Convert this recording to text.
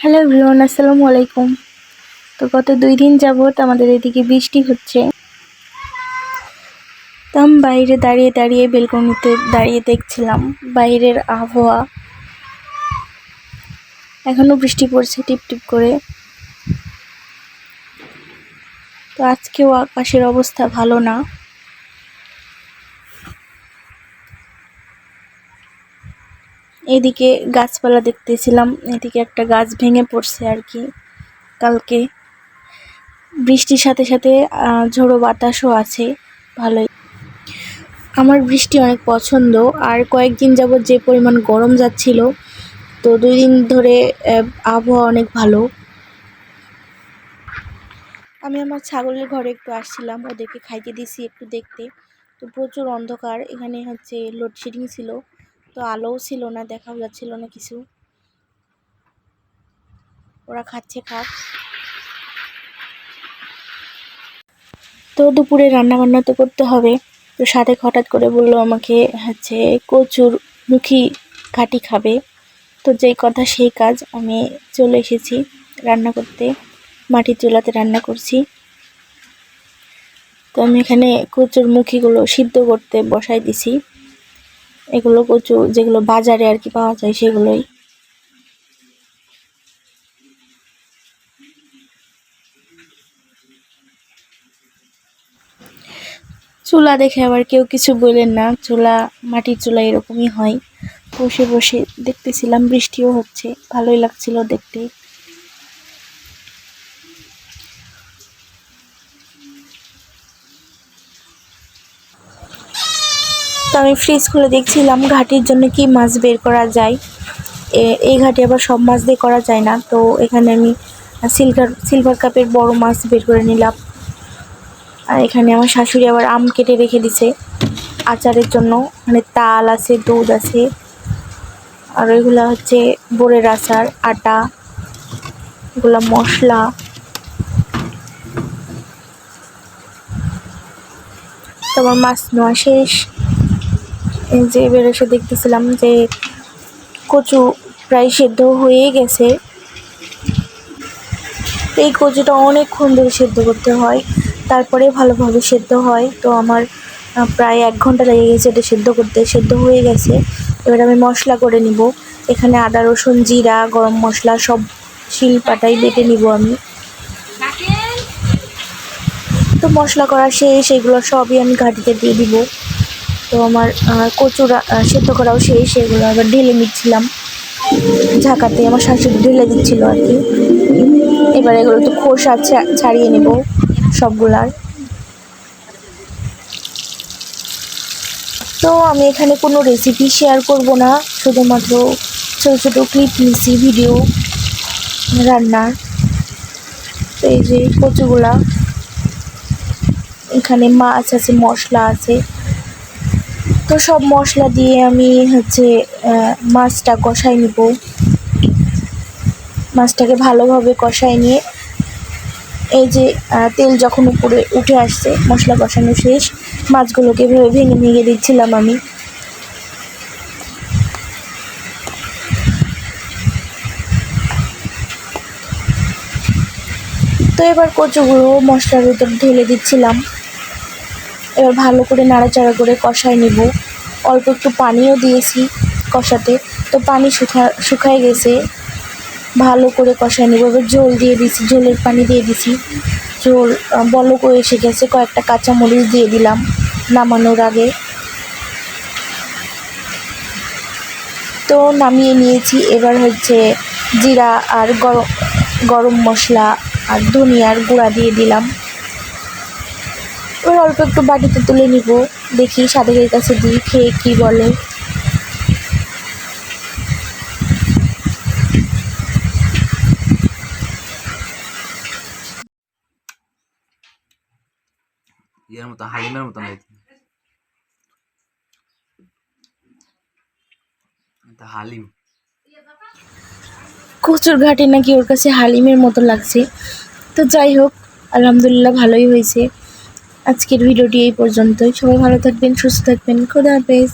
Hello everyone, আসসালামু আলাইকুম। তো গত দুই দিন যাবত আমাদের এদিকে বৃষ্টি হচ্ছে। তো আমি বাইরে দাঁড়িয়ে দাঁড়িয়ে বেলকনিতে দাঁড়িয়ে দেখছিলাম বাইরের আবহাওয়া। এখনও বৃষ্টি পড়ছে টিপ টিপ করে। তো আজকেও আকাশের অবস্থা ভালো না। এদিকে গাছপালা দেখতেছিলাম, এদিকে একটা গাছ ভেঙে পড়ছে আর কি কালকে। বৃষ্টির সাথে সাথে ঝোড়ো বাতাসও আছে, ভালোই। আমার বৃষ্টি অনেক পছন্দ, আর কয়েকদিন যাবৎ যে পরিমাণ গরম যাচ্ছিল, তো দুই দিন ধরে আবহাওয়া অনেক ভালো। আমি আমার ছাগলের ঘরে একটু আসছিলাম, ওদেরকে খাইতে দিছি একটু দেখতে। তো প্রচুর অন্ধকার, এখানে হচ্ছে লোডশেডিং ছিল। তো আলোও ছিল না, দেখাও যাচ্ছিল না কিছু। ওরা খাচ্ছে, খাক। তো দুপুরে রান্না বান্না তো করতে হবে। তো সাথে হঠাৎ করে বলল আমাকে হচ্ছে কচুর মুখী ঘাটি খাবে। তো যেই কথা সেই কাজ আমি চলে এসেছি রান্না করতে, মাটির চুলাতে রান্না করছি। তো আমি এখানে কচুর মুখিগুলো সিদ্ধ করতে বসাই দিছি। এগুলো কচু, যেগুলো বাজারে আর কি পাওয়া যায় সেগুলোই। চুলা দেখে আবার কেউ কিছু বললেন না, চুলা, মাটির চুলা এরকমই হয়। বসে বসে দেখতেছিলাম, বৃষ্টিও হচ্ছে, ভালোই লাগছিল দেখতে। তো আমি ফ্রিজ খুলে দেখছিলাম, ঘাটির জন্য কি মাছ বের করা যায়। এই ঘাটে আবার সব মাছ দিয়ে করা যায় না। তো এখানে আমি সিলভার সিলভার কাপের বড় মাছ বের করে নিলাম। আর এখানে আমার শাশুড়ি আবার আম কেটে রেখে দিছে আচারের জন্য। মানে তাল আছে, দুধ আছে। আর ওইগুলা হচ্ছে বোরের আচার, আটা, এগুলা মশলা। তারপর মাছ নেওয়া শেষ। যে এবার এসে দেখতেছিলাম যে কচু প্রায় সেদ্ধ হয়ে গেছে। এই কচুটা অনেকক্ষণ ধরে সেদ্ধ করতে হয়, তারপরে ভালোভাবে সেদ্ধ হয়। তো আমার প্রায় এক ঘণ্টা লেগে গেছে এটা সেদ্ধ করতে, সেদ্ধ হয়ে গেছে। এবার আমি মশলা করে নিব। এখানে আদা, রসুন, জিরা, গরম মশলা সব শিল পাটাই বেটে নিব আমি। তো মশলা করা শেষ, এগুলো সবই আমি ঘাটিতে দিয়ে দিব। তো আমার কচুরা সেদ্ধ করাও শেষ সেগুলো আবার ঢেলে নিচ্ছিলাম। ঝাঁকাতে আমার শাশুড়ি ঢেলে দিচ্ছিল আর কি। এবার এগুলো তো খোসা ছাড়িয়ে নেব সবগুলার। তো আমি এখানে কোনো রেসিপি শেয়ার করব না, শুধুমাত্র ছোটো ছোটো ক্লিপ নিছি ভিডিও রান্নার। তো এই যে কচুগুলা, এখানে মাছ আছে, মশলা আছে। তো সব মশলা দিয়ে আমি হচ্ছে মাছটা কষাই নিব। মাছটাকে ভালোভাবে কষাই নিয়ে এই যে তেল যখন উপরে উঠে আসছে, মশলা কষানো শেষ, মাছগুলোকে এভাবে ভেঙে ভেঙে দিচ্ছিলাম আমি। তো এবার কচুগুলো মশলার ভিতর ঢেলে দিচ্ছিলাম। এবার ভালো করে নাড়াচাড়া করে কষাই নিব। অল্প একটু পানিও দিয়েছি কষাতে। তো পানি শুকা শুকায় গেছে। ভালো করে কষাই নিব। এবার ঝোল দিয়ে দিছি ঝোলের পানি দিয়ে দিছি। আহ, বলকও এসে গেছে। কয়েকটা কাঁচামরিচ দিয়ে দিলাম নামানোর আগে। তো নামিয়ে নিয়েছি। এবার হচ্ছে জিরা আর গরম গরম মশলা আর ধনিয়ার গুঁড়া দিয়ে দিলাম। ওই অল্প একটু বাটিতে তুলে নিব। দেখি সাদেকের কাছে দিই খেয়ে কী বলে। ইয়ের মতো হালিমের মতো এটা হালিম। কচুর ঘাটে নাকি ওর কাছে হালিমের মতো লাগছে। তো যাই হোক আলহামদুলিল্লাহ ভালোই হয়েছে। আজকের ভিডিওটি এই পর্যন্তই। সবাই ভালো থাকবেন সুস্থ থাকবেন। খোদা হাফেজ।